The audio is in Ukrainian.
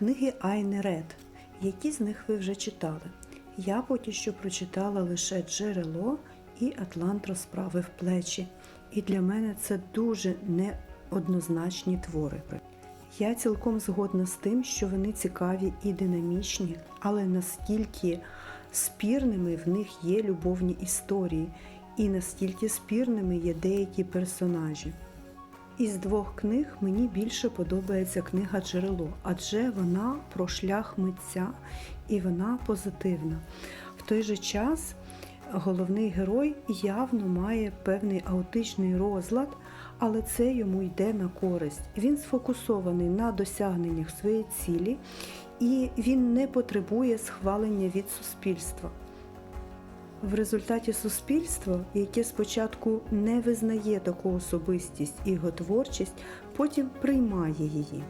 Книги Айни Ред. Які з них ви вже читали? Я поки що прочитала лише джерело і Атлант розправив плечі. І для мене це дуже неоднозначні твори. Я цілком згодна з тим, що вони цікаві і динамічні, але наскільки спірними в них є любовні історії, і наскільки спірними є деякі персонажі. Із двох книг мені більше подобається книга Джерело, адже вона про шлях митця і вона позитивна. В той же час головний герой явно має певний аутичний розлад, але це йому йде на користь. Він сфокусований на досягненнях своєї цілі і він не потребує схвалення від суспільства. В результаті суспільство, яке спочатку не визнає таку особистість і його творчість, потім приймає її.